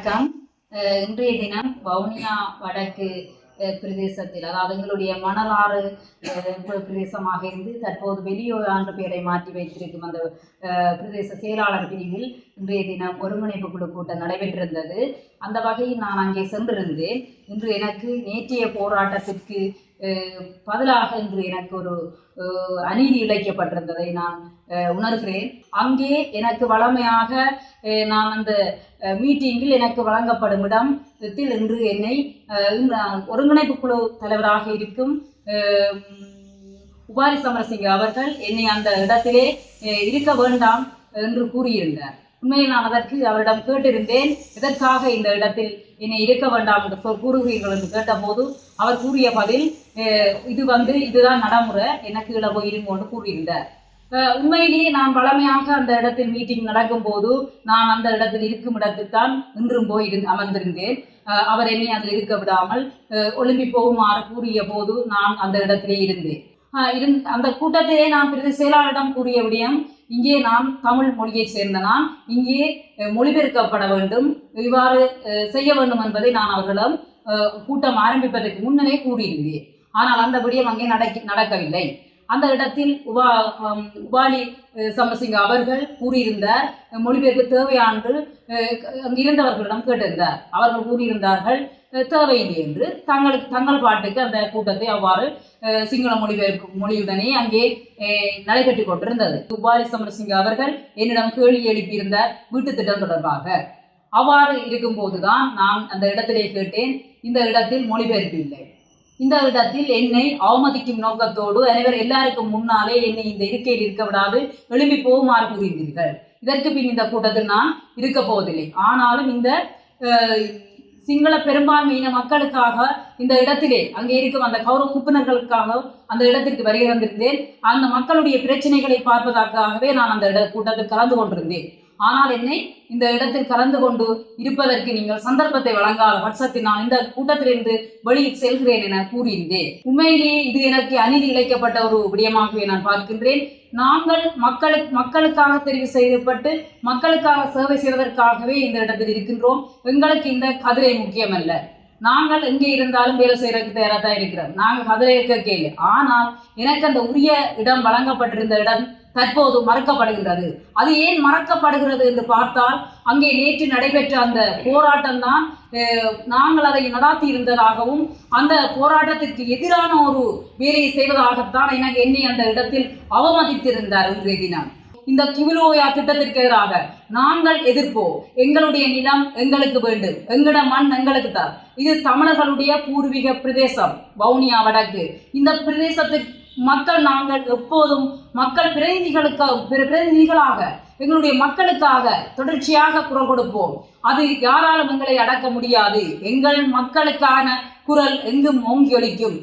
வணக்கம். இன்றைய தினம் வவுனியா வடக்கு பிரதேசத்தில் அதாவது எங்களுடைய மணலாறு பிரதேசமாக இருந்து தற்போது வெளியூர் என்ற பெயரை மாற்றி வைத்திருக்கும் அந்த பிரதேச செயலாளர் பிரிவில் இன்றைய தினம் ஒருங்கிணைப்பு குழு கூட்டம் நடைபெற்றிருந்தது. அந்த வகையில் நான் அங்கே சென்றிருந்தேன். இன்று எனக்கு நேற்றைய போராட்டத்திற்கு பதிலாக இன்று எனக்கு ஒரு அநீதி இழைக்கப்பட்டிருந்ததை நான் உணர்கிறேன். அங்கே எனக்கு வளமையாக நான் அந்த மீட்டிங்கில் எனக்கு வழங்கப்படும் இடம் இடத்தில் இன்று என்னை ஒருங்கிணைப்பு குழு தலைவராக இருக்கும் உபாரி சமரசிங்க அவர்கள் என்னை அந்த இடத்திலே இருக்க வேண்டாம் என்று கூறியிருந்தார். உண்மையில் நான் அதற்கு அவரிடம் கேட்டிருந்தேன். எதற்காக இந்த இடத்தில் என்னை இருக்க வேண்டாம் என்று சொல் கூறுகிறீர்கள் என்று கேட்டபோது அவர் கூறிய பதில் இது வந்து இதுதான் நடைமுறை எனக்கு இட இருங்க என்று கூறியிருந்தார். உண்மையிலேயே நான் பழமையாக அந்த இடத்தில் மீட்டிங் நடக்கும்போது நான் அந்த இடத்தில் இருக்கும் இடத்தில் தான் இன்றும் போய் இருந்து அமர்ந்திருந்தேன். அஹ், அவர் என்னை அதில் இருக்க விடாமல் ஒலிம்பி போகுமாறு கூறிய போது நான் அந்த இடத்திலே இருந்தேன். இருந் அந்த கூட்டத்திலே நான் பிறகு செயலாளரிடம் கூறிய விடயம் இங்கே நாம் தமிழ் மொழியை சேர்ந்த நாம் இங்கே மொழிபெயர்க்கப்பட வேண்டும். இவ்வாறு செய்ய வேண்டும் என்பதை நான் அவர்களிடம் கூட்டம் ஆரம்பிப்பதற்கு முன்னரே கூறியிருந்தேன். ஆனால் அந்த விடயம் அங்கே நடக்க நடக்கவில்லை. அந்த இடத்தில் உபா உபாலி சமசிங் சமரசிங்க அவர்கள் கூறியிருந்தார். மொழிபெயர்ப்பு தேவையான்று அங்கு இருந்தவர்களிடம் கேட்டிருந்தார். அவர்கள் கூறியிருந்தார்கள் தேவையில்லை என்று. தங்களுக்கு தங்கள் பாட்டுக்கு அந்த கூட்டத்தை அவ்வாறு சிங்கள மொழிபெயர்ப்பு மொழியுடனே அங்கே அஹ், நடைபெற்றுக் கொண்டிருந்தது. உபாலி சமரசிங்க அவர்கள் என்னிடம் கேள்வி எழுப்பியிருந்தார் வீட்டு திட்டம் தொடர்பாக. அவ்வாறு இருக்கும்போதுதான் நான் அந்த இடத்திலே கேட்டேன். இந்த இடத்தில் மொழிபெயர்ப்பு இல்லை. இந்த இடத்தில் என்னை அவமதிக்கும் நோக்கத்தோடு அனைவர் எல்லாருக்கும் முன்னாலே என்னை இந்த இருக்கையில் இருக்க விடாது எழுப்பி போகுமாறு கூறியிருந்தீர்கள். இதற்கு பின் இந்த கூட்டத்தில் நான் இருக்க போவதில்லை. ஆனாலும் இந்த சிங்கள பெரும்பான்மையின மக்களுக்காக இந்த இடத்திலே அங்கே இருக்கும் அந்த கௌரவ உறுப்பினர்களுக்காக அந்த இடத்திற்கு வருகை வந்திருந்தேன் அந்த மக்களுடைய பிரச்சனைகளை பார்ப்பதற்காகவே நான் அந்த இட கூட்டத்தில் கலந்து கொண்டிருந்தேன். ஆனால் என்னை இந்த இடத்தில் கலந்து கொண்டு இருப்பதற்கு நீங்கள் சந்தர்ப்பத்தை வழங்காத பட்சத்தில் நான் இந்த கூட்டத்திலிருந்து வெளியில் செல்கிறேன் என கூறியிருந்தேன். உண்மையிலேயே இது எனக்கு அநீதி இழைக்கப்பட்ட ஒரு விடயமாகவே நான் பார்க்கின்றேன். நாங்கள் மக்களுக்கு மக்களுக்காக தெரிவு செய்யப்பட்டு மக்களுக்காக சேவை செய்வதற்காகவே இந்த இடத்தில் இருக்கின்றோம். எங்களுக்கு இந்த கதிரை முக்கியமல்ல. நாங்கள் எங்கே இருந்தாலும் வேலை செய்யறதுக்கு தயாராக தான் இருக்கிறோம். நாங்கள் கதிரை கேட்கல ஆனால் எனக்கு அந்த உரிய இடம் வழங்கப்பட்டிருந்த இடம் தற்போது மறக்கப்படுகின்றது. அது ஏன் மறக்கப்படுகிறது என்று பார்த்தால் அங்கே நேற்று நடைபெற்ற அந்த போராட்டம் தான் நாங்கள் அதை நடாத்தி இருந்ததாகவும் அந்த போராட்டத்திற்கு எதிரான ஒரு வேலையை செய்வதாகத்தான் எனக்கு என்னை அந்த இடத்தில் அவமதித்திருந்தார் இன்றைய தினம். இந்த கிவிலோயா திட்டத்திற்கு எதிராக நாங்கள் எதிர்ப்போம். எங்களுடைய நிலம் எங்களுக்கு வேண்டும். எங்கட மண் எங்களுக்கு தான் இது தமிழர்களுடைய பூர்வீக பிரதேசம் வவுனியா வடக்கு. இந்த பிரதேசத்திற்கு மக்கள் நாங்கள் எப்போதும் மக்கள் பிரதிநிதிகளுக்கு பிரதிநிதிகளாக எங்களுடைய மக்களுக்காக தொடர்ச்சியாக குரல் கொடுப்போம். அது யாராலும் எங்களை அடக்க முடியாது. எங்கள் மக்களுக்கான குரல் எங்கும் ஓங்கி ஒலிக்கும்.